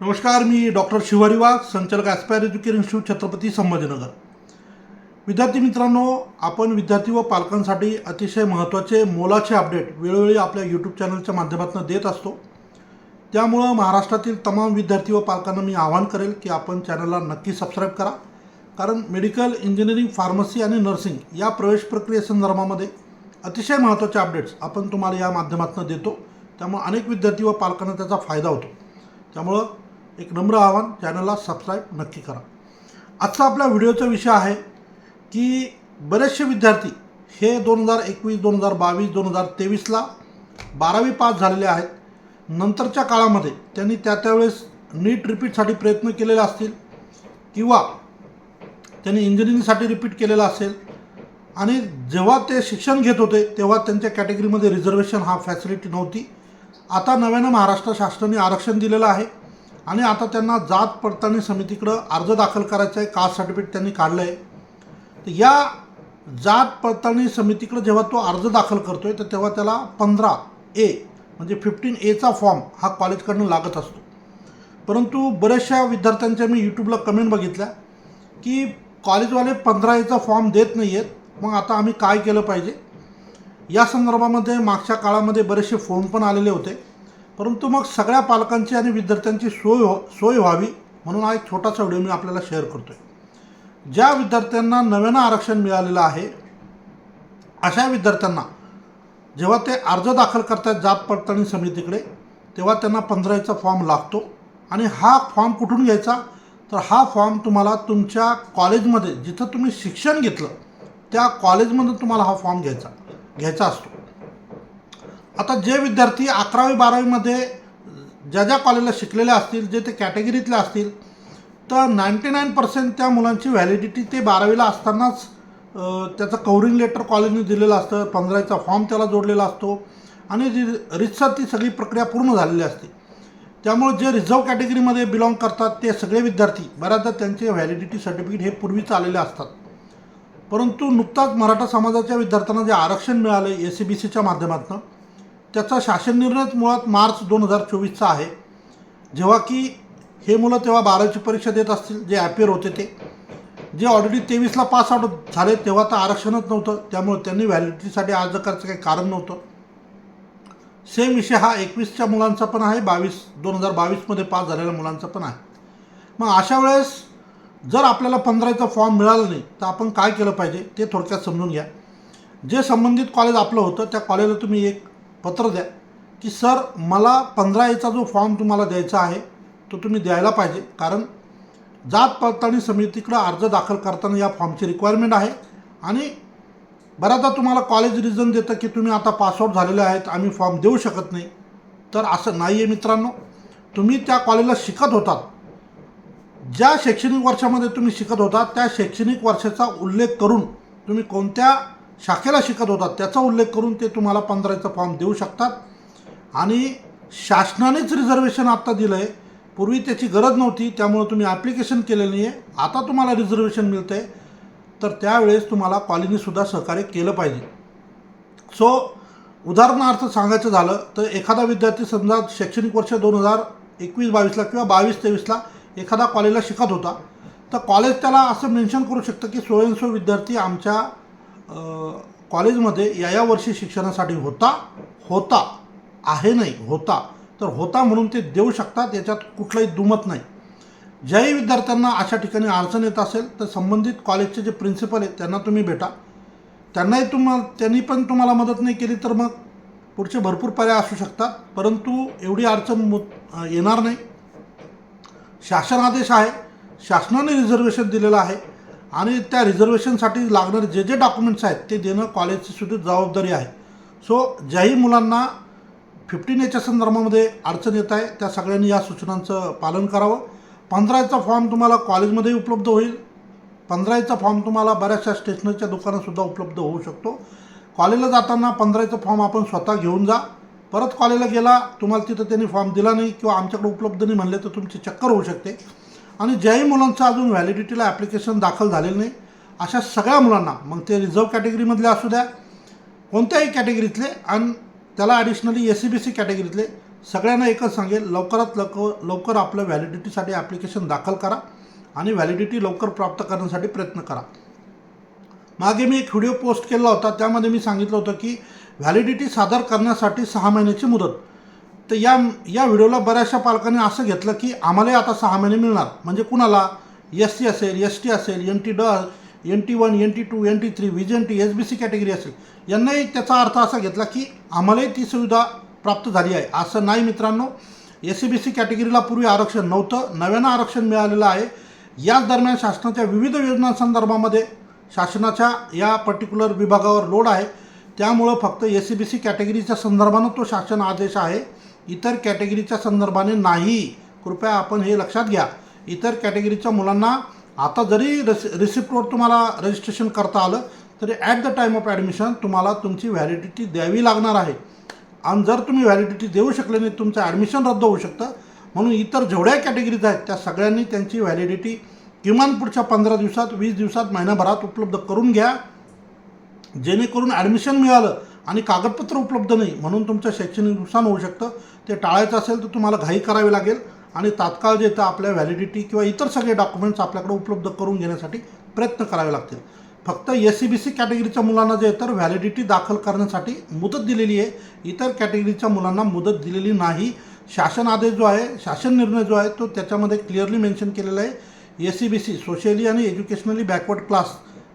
नमस्कार मी डॉक्टर शिवारी वाघ संचालक aspire education institute Chhatrapati Sambhajinagar. विद्यार्थी मित्रांनो आपण विद्यार्थी व पालकांसाठी अतिशय महत्त्वाचे मोलाचे अपडेट वेळोवेळी आपल्या यूट्यूब चॅनलच्या माध्यमातून देत असतो. त्यामुळं महाराष्ट्रातील तमाम विद्यार्थी व पालकांना मी आवाहन करेल की आपण चॅनलला नक्की सबस्क्राईब करा. कारण मेडिकल इंजिनिअरिंग फार्मसी आणि नर्सिंग या प्रवेश प्रक्रियेसंदर्भामध्ये अतिशय महत्त्वाचे अपडेट्स आपण तुम्हाला या माध्यमातून देतो. त्यामुळे अनेक विद्यार्थी व पालकांना त्याचा फायदा होतो. त्यामुळं एक नम्र आव्हान चॅनलला सबस्क्राईब नक्की करा. आजचा आपल्या व्हिडिओचा विषय आहे की बरेचसे विद्यार्थी हे दोन हजार एकवीस दोन हजार बावीस दोन हजार तेवीसला बारावी पास झालेले आहेत. नंतरच्या काळामध्ये त्यांनी त्या त्यावेळेस नीट रिपीटसाठी प्रयत्न केलेले असतील किंवा त्यांनी इंजिनिअरिंगसाठी रिपीट केलेला असेल. आणि जेव्हा ते शिक्षण घेत होते तेव्हा त्यांच्या कॅटेगरीमध्ये रिझर्वेशन हा फॅसिलिटी नव्हती. आता नव्यानं महाराष्ट्र शासनाने आरक्षण दिलेलं आहे. आणि आता त्यांना जात पडताळणी समितीकडं अर्ज दाखल करायचा आहे कास्ट सर्टिफिकेट त्यांनी काढलं आहे तर या जात पडताळणी समितीकडं जेव्हा तो अर्ज दाखल करतो आहे तर तेव्हा त्याला पंधरा ए म्हणजे फिफ्टीन एचा फॉर्म हा कॉलेजकडनं लागत असतो. परंतु बऱ्याचशा विद्यार्थ्यांच्या मी यूट्यूबला कमेंट बघितल्या की कॉलेजवाले पंधरा एचा फॉर्म देत नाही आहेत मग आता आम्ही काय केलं पाहिजे? या संदर्भामध्ये मागच्या काळामध्ये बरेचसे फोन पण आलेले होते. परंतु मग सगळ्या पालकांची आणि विद्यार्थ्यांची सोय हो सोय व्हावी म्हणून हा एक छोटासा व्हिडिओ मी आपल्याला शेअर करतो आहे ज्या विद्यार्थ्यांना नव्यानं आरक्षण मिळालेलं आहे अशा विद्यार्थ्यांना जेव्हा ते अर्ज दाखल करतात जात पडताळणी समितीकडे तेव्हा त्यांना पंधराचा फॉर्म लागतो आणि हा फॉर्म कुठून घ्यायचा? तर हा फॉर्म तुम्हाला तुमच्या कॉलेजमध्ये जिथं तुम्ही शिक्षण घेतलं त्या कॉलेजमधून तुम्हाला हा फॉर्म घ्यायचा घ्यायचा असतो. आता जे विद्यार्थी अकरावी बारावीमध्ये ज्या ज्या कॉलेजला शिकलेले असतील जे ते कॅटेगरीतले असतील तर नाईंटी नाईन पर्सेंट त्या मुलांची व्हॅलिडिटी ते बारावीला असतानाच त्याचं कवरिंग लेटर कॉलेजने दिलेलं असतं पंधराचा फॉर्म त्याला जोडलेला असतो आणि रि रितसर ती सगळी प्रक्रिया पूर्ण झालेली असते. त्यामुळे जे रिझर्व कॅटेगरीमध्ये बिलॉंग करतात ते सगळे विद्यार्थी बऱ्याचदा त्यांचे व्हॅलिडिटी सर्टिफिकेट हे पूर्वीच आलेले असतात. परंतु नुकताच मराठा समाजाच्या विद्यार्थ्यांना जे आरक्षण मिळालं ए सी बी सीच्या माध्यमातून त्याचा शासन निर्णयच मुळात मार्च दोन हजार चोवीसचा आहे. जेव्हा की हे मुलं तेव्हा बारावीची परीक्षा देत असतील जे ॲपियर होते ते. जे ऑलरेडी तेवीसला पास आउट झाले तेव्हा तर आरक्षणच नव्हतं. त्यामुळे त्यांनी व्हॅलिडिटीसाठी अर्ज करायचं काही कारण नव्हतं. सेम विषय हा एकवीसच्या मुलांचा पण आहे. बावीस दोन हजार बावीसमध्ये पास झालेल्या मुलांचा पण आहे. मग अशा वेळेस जर आपल्याला पंधराचा फॉर्म मिळाला नाही तर आपण काय केलं पाहिजे ते थोडक्यात समजून घ्या. जे संबंधित कॉलेज आपलं होतं त्या कॉलेजला तुम्ही एक पत्र द्या. की सर मला पंधरा एचा जो फॉर्म तुम्हाला द्यायचा आहे तो तुम्ही द्यायला पाहिजे. कारण जात पडताळणी समितीकडं अर्ज दाखल करताना या फॉर्मची रिक्वायरमेंट आहे. आणि बऱ्याचदा तुम्हाला कॉलेज रिझन देतं की तुम्ही आता पासआउट झालेले आहेत आम्ही फॉर्म देऊ शकत नाही. तर असं नाही आहे मित्रांनो. तुम्ही त्या कॉलेजला शिकत होतात. ज्या शैक्षणिक वर्षामध्ये तुम्ही शिकत होता त्या शैक्षणिक वर्षाचा उल्लेख करून तुम्ही कोणत्या शाखेला शिकत होतात त्याचा उल्लेख करून ते तुम्हाला पंधराचा फॉर्म देऊ शकतात. आणि शासनानेच रिझर्वेशन आत्ता दिलं आहे पूर्वी त्याची गरज नव्हती त्यामुळे तुम्ही ॲप्लिकेशन केलेलं नाही आहे आता तुम्हाला रिझर्वेशन मिळतं आहे तर त्यावेळेस तुम्हाला कॉलनीसुद्धा सहकार्य केलं पाहिजे. सो उदाहरणार्थ सांगायचं झालं तर एखादा विद्यार्थी समजा शैक्षणिक वर्ष दोन हजार एकवीस बावीसला किंवा बावीस तेवीसला एखादा कॉलेजला शिकत होता. तर कॉलेज त्याला असं मेन्शन करू शकतं की सो विद्यार्थी आमच्या कॉलेजमध्ये या या वर्षी शिक्षणासाठी होता होता आहे नाही होता. तर होता म्हणून ते देऊ शकतात याच्यात कुठलंही दुमत नाही. ज्याही विद्यार्थ्यांना अशा ठिकाणी अडचण येत असेल तर संबंधित कॉलेजचे जे प्रिन्सिपल आहेत त्यांना तुम्ही भेटा. त्यांनाही तुम्हाला त्यांनी पण तुम्हाला मदत नाही केली तर मग पुढचे भरपूर पर्याय असू शकतात. परंतु एवढी अडचण येणार नाही. शासन आदेश आहे. शासनाने रिझर्वेशन दिलेलं आहे. आणि त्या रिझर्वेशनसाठी लागणारे जे जे डॉक्युमेंट्स आहेत ते देणं कॉलेजची सुद्धा जबाबदारी आहे. सो ज्याही मुलांना फिफ्टीन एच्या संदर्भामध्ये अडचण येत आहे त्या सगळ्यांनी या सूचनांचं पालन करावं. पंधराचा फॉर्म तुम्हाला कॉलेजमध्येही उपलब्ध होईल. पंधराचा फॉर्म तुम्हाला बऱ्याचशा स्टेशनरीच्या दुकानातसुद्धा उपलब्ध होऊ शकतो. कॉलेजला जाताना पंधराचा फॉर्म आपण स्वतः घेऊन जा. परत कॉलेजला गेला तुम्हाला तिथं त्यांनी फॉर्म दिला नाही किंवा आमच्याकडे उपलब्ध नाही म्हणले तर तुमची चक्कर होऊ शकते. आणि ज्याही मुलांचं अजून व्हॅलिडिटीला ॲप्लिकेशन दाखल झालेलं नाही अशा सगळ्या मुलांना मग ते रिझर्व कॅटेगरीमधले असू द्या कोणत्याही कॅटेगरीतले आणि त्याला additionally S C B C कॅटेगरीतले सगळ्यांना एकच सांगेल लवकरात लवकर लवकर आपलं व्हॅलिडिटीसाठी ॲप्लिकेशन दाखल करा आणि व्हॅलिडिटी लवकर प्राप्त करण्यासाठी प्रयत्न करा. मागे मी एक व्हिडिओ पोस्ट केला होता त्यामध्ये मी सांगितलं होतं की व्हॅलिडिटी सादर करण्यासाठी सहा महिन्याची मुदत. तर या या व्हिडिओला बऱ्याचशा पालकांनी असं घेतलं की आम्हालाही आता सहा महिने मिळणार. म्हणजे कुणाला? एस सी असेल एस टी असेल N T D N T one N T two N T three V N T S B C category असेल. यांनाही त्याचा अर्थ असा घेतला की आम्हालाही ती सुविधा प्राप्त झाली आहे. असं नाही मित्रांनो. एस सी बी सी कॅटेगरीला पूर्वी आरक्षण नव्हतं. नव्यानं आरक्षण मिळालेलं आहे. याच दरम्यान शासनाच्या विविध योजनांसंदर्भामध्ये शासनाच्या या पर्टिक्युलर विभागावर लोड आहे. त्यामुळं फक्त एस सी बी सी कॅटेगरीच्या संदर्भानं तो शासन आदेश आहे. इतर कॅटेगरीच्या संदर्भाने नाही. कृपया आपण हे लक्षात घ्या. इतर कॅटेगरीच्या मुलांना आता जरी रिसि रिसिप्टवर तुम्हाला रजिस्ट्रेशन करता आलं तरी at the time of admission तुम्हाला तुमची व्हॅलिडिटी द्यावी लागणार आहे. आणि जर तुम्ही व्हॅलिडिटी देऊ शकले नाही तुमचं ॲडमिशन रद्द होऊ शकतं. म्हणून इतर जेवढ्या कॅटेगरीज आहेत त्या सगळ्यांनी त्यांची व्हॅलिडिटी किमान पुढच्या पंधरा दिवसात वीस दिवसात महिन्याभरात उपलब्ध करून घ्या. जेणेकरून ॲडमिशन मिळालं आणि कागदपत्र उपलब्ध नाही. म्हणून तुमचं शैक्षणिक नुकसान होऊ शकतं. ते टाळायचं असेल तर तुम्हाला घाई करावी लागेल. आणि तात्काळ जे तर आपल्या व्हॅलिडिटी किंवा इतर सगळे डॉक्युमेंट्स आपल्याकडे उपलब्ध करून घेण्यासाठी प्रयत्न करावे लागतील. फक्त एस सी बी सी कॅटेगरीच्या मुलांना जे तर व्हॅलिडिटी दाखल करण्यासाठी मुदत दिलेली आहे. इतर कॅटेगरीच्या मुलांना मुदत दिलेली नाही. शासन आदेश जो आहे शासन निर्णय जो आहे तो त्याच्यामध्ये क्लिअरली मेन्शन केलेला आहे. S C B C socially आणि एज्युकेशनली बॅकवर्ड क्लास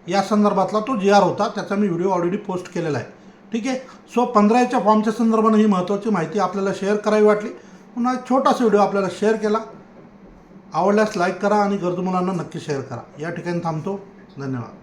या संदर्भातला तो जी आर होता. त्याचा मी व्हिडिओ ऑलरेडी पोस्ट केलेला आहे. ठीक आहे? सो पंधराच्या फॉर्मच्या संदर्भानं ही महत्त्वाची माहिती आपल्याला शेअर करावी वाटली. पुन्हा एक छोटासा व्हिडिओ आपल्याला शेअर केला. आवडल्यास लाईक करा आणि गरजू मुलांना नक्की शेअर करा. या ठिकाणी थांबतो. धन्यवाद.